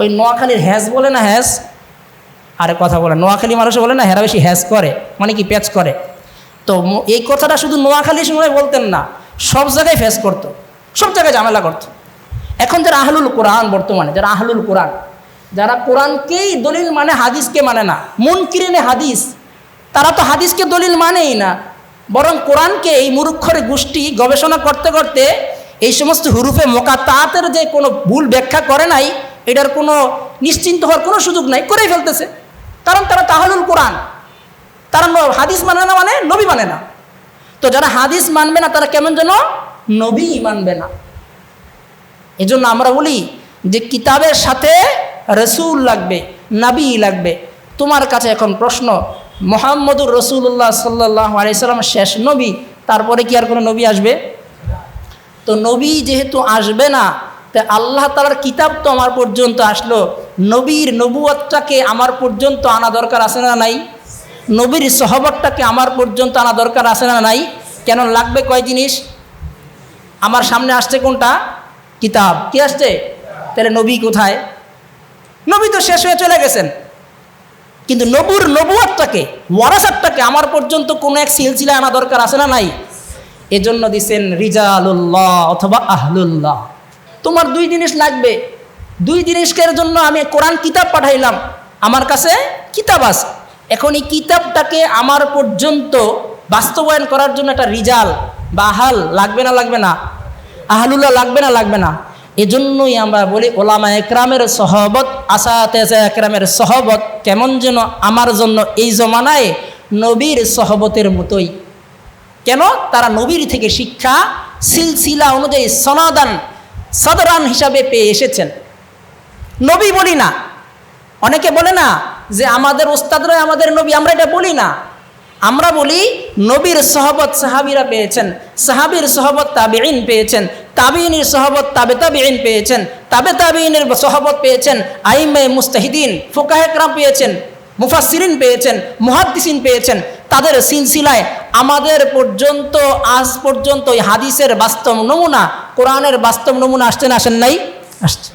ওই নোয়াখালীর হ্যাজ বলে না হ্যাজ আরে কথা বলে নোয়াখালী মানুষ বলে না হেরা বেশি হ্যাজ করে মানে কি প্যাচ করে? তো এই কথাটা শুধু নোয়াখালী সময় বলতেন না, সব জায়গায় ফেস করতো, সব জায়গায় ঝামেলা করতো। এখন যারা আহলুল কোরআন বর্তমানে, যারা আহলুল কোরআন, যারা কোরআনকেই দলিল মানে হাদিসকে মানে না মন কিরেনে হাদিস, তারা তো হাদিসকে দলিল মানেই না, বরং কোরআনকে এই মুরুক্ষরে গোষ্ঠী গবেষণা করতে করতে এই সমস্ত হুরুফে মোকাতাতের যে কোনো ভুল ব্যাখ্যা করে নাই এটার কোনো নিশ্চিন্ত হওয়ার কোনো সুযোগ নাই, করেই ফেলতেছে। কারণ তারা তাহলুল কোরআন। তারা হাদিস মানে না মানে নবী মানে না। তো যারা হাদিস মানবে না, তারা কেমন যেন নবী মানবে না। এজন্য আমরা বলি যে কিতাবের সাথে রসুল লাগবে, নাবি লাগবে। তোমার কাছে এখন প্রশ্ন, মোহাম্মদুর রসুল্লাহ সাল্লাহ আলাইসাল্লাম শেষ নবী, তারপরে কি আর কোনো নবী আসবে? তো নবী যেহেতু আসবে না তা আল্লাহ তালার কিতাব তো আমার পর্যন্ত আসলো। নবীর নবুয়তটাকে আমার পর্যন্ত আনা দরকার আছে না নাই? নবীর সহবতটাকে আমার পর্যন্ত আনা দরকার আছে না নাই? কেন লাগবে কয় জিনিস? আমার সামনে আসছে কোনটা? কিতাব। কি আসছে? তাহলে নবী কোথায়? নবী তো শেষ হয়ে চলে গেছেন। কিন্তু নবুর নবুয়াতটাকে ওয়ারাসাতটাকে আমার পর্যন্ত কোনো এক সিলসিলা আনা দরকার আছে না নাই? এজন্য দিছেন রিজালুল্লাহ অথবা আহলুল্লাহ। তোমার দুই জিনিস লাগবে। দুই জিনিসের জন্য আমি কোরআন কিতাব পাঠাইলাম। আমার কাছে কিতাব আছে। এখন এই কিতাবটাকে আমার পর্যন্ত বাস্তবায়ন করার জন্য একটা রিজাল বা আহাল লাগবে না লাগবে না? আহলুল্লাহ লাগবে না লাগবে না? এজন্যই আমরা বলি, ওলামা একরামের সহবত আসাতেজা একরামের সহবত কেমন যেন আমার জন্য এই জমানায় নবীর সহবতের মতোই। কেন? তারা নবীর থেকে শিক্ষা, সিলসিলা অনুযায়ী সনাদান সদরান হিসাবে পেয়ে এসেছেন। নবী বলি না। অনেকে বলে না যে আমাদের ওস্তাদরা আমাদের নবী, আমরা এটা বলি না। আমরা বলি নবীর সহবত সাহাবিরা পেয়েছেন, সাহাবির সহবত তাবেইন পেয়েছেন তাবিনের সহবত তাবে তাবেইন পেয়েছেন, তাবে তাবিনের সহবত পেয়েছেন আইমে মুস্তাহিদিন ফোকাহেকরাম পেয়েছেন মুফাসিরিন পেয়েছেন, মুহাদ্দিসিন পেয়েছেন। তাদের সিলসিলায় আমাদের পর্যন্ত, আজ পর্যন্ত এই হাদিসের বাস্তব নমুনা কোরআনের বাস্তব নমুনা আসতে না আসেন নাই? আসছে।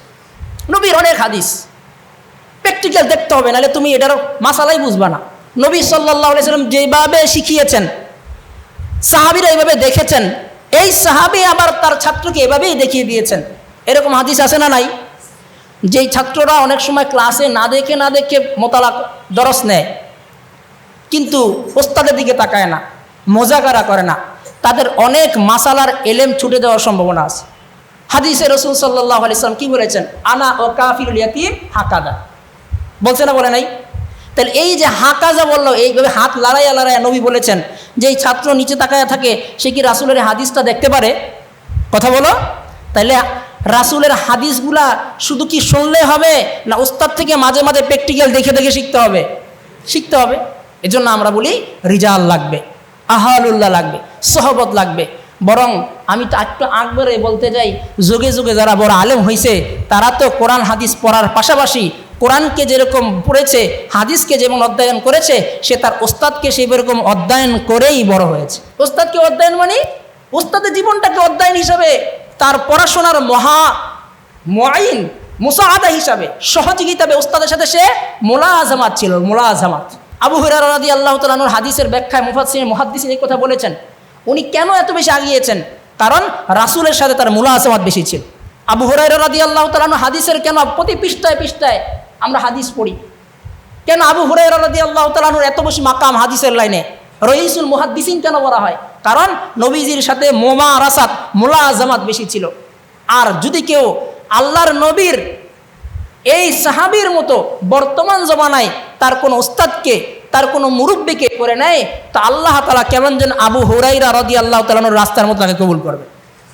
নবীর অনেক হাদিস। প্র্যাকটিক্যাল দেখতে হবে নাহলে তুমি এটার মাসালাই বুঝবা না। নবী সাল্লাহ সাল্লাম যেভাবে শিখিয়েছেন সাহাবিরা এইভাবে দেখেছেন এই সাহাবি আবার তার ছাত্রকে এভাবেই দেখিয়ে দিয়েছেন। এরকম হাদিস আছে না নাই? যেই ছাত্ররা অনেক সময় ক্লাসে না দেখে না দেখে মোতালা দরস নেয় কিন্তু ওস্তাদের দিকে তাকায় না মোজাগারা করে না? তাদের অনেক মাসালার এলেম ছুটে দেওয়ার সম্ভাবনা আছে। হাদিসে রসুল সাল্লাহ আলিয়াল্লাম কি বলেছেন? আনা ও কাফিরুল ইয়াতিম হাকাদা। বলছে না বলে নাই? তাহলে এই যে হাকাজা বলল, এইভাবে হাত লড়াইয়া লড়াইয়া নবী বলেছেন যে এই ছাত্র নিচে তাকায়া থাকে, সে কি রাসুলের হাদিসটা দেখতে পারে? কথা বলো। তাহলে রাসুলের হাদিসগুলা শুধু কি শুনলে হবে, না উস্তাদ থেকে মাঝে মাঝে প্র্যাকটিক্যাল দেখে দেখে শিখতে হবে? শিখতে হবে। এজন্য আমরা বলি রিজাল লাগবে। আহালুল্লাহ লাগবে, সহবত লাগবে। বরং আমি তো একটু আকবরে বলতে যাই, যুগে যুগে যারা বড় আলেম হয়েছে তারা তো কোরআন, হাদিস পড়ার পাশাপাশি কোরআনকে যেরকম পড়েছে, হাদিসকে যেমন অধ্যয়ন করেছে, সে তার ওস্তাদকে সেই রকম অধ্যয়ন করেই বড় হয়েছে। ওস্তাদকে অধ্যয়ন মানে? ওস্তাদের জীবনটাকে অধ্যয়ন হিসাবে, তার পড়াশোনার মহা মাইন মুসাহাদা হিসাবে সহযোগিতা ওস্তাদের সাথে সে মোলা মোলাজামাত ছিল মোলা মোলাজামাত। আবু হুরার আল্লাহ তালানুর হাদিসের ব্যাখ্যায় মুফাসিন মুহাদ্দিসিন এই কথা বলেছেন। উনি কেন এত বেশি আগিয়েছেন? কারণ রাসুলের সাথে তার মোলাজামাত বেশি ছিল। আবু হুরাই রাদি আল্লাহ তালানু হাদিসের কেন প্রতি পৃষ্ঠায় পৃষ্ঠায় আমরা হাদিস পড়ি? কেন আবু হুরাই রাদি আল্লাহ তালানুর এত বেশি মাকাম হাদিসের লাইনে? রইসুল মুহাদ্দিসিন কেন বলা হয়? কারণ নবীজির সাথে মোমা, রাসাত, মোলাজামাত বেশি ছিল। আর যদি কেউ আল্লাহর নবীর এই সাহাবির মতো বর্তমান জমানায় তার কোনো ওস্তাদকে তার কোনো মুরব্বীকে করে নেয়, তো আল্লাহ তালা কেমন যেন আবু হুরাইরা রদি আল্লাহ তালানোর রাস্তার মতো তাকে কবুল করবে।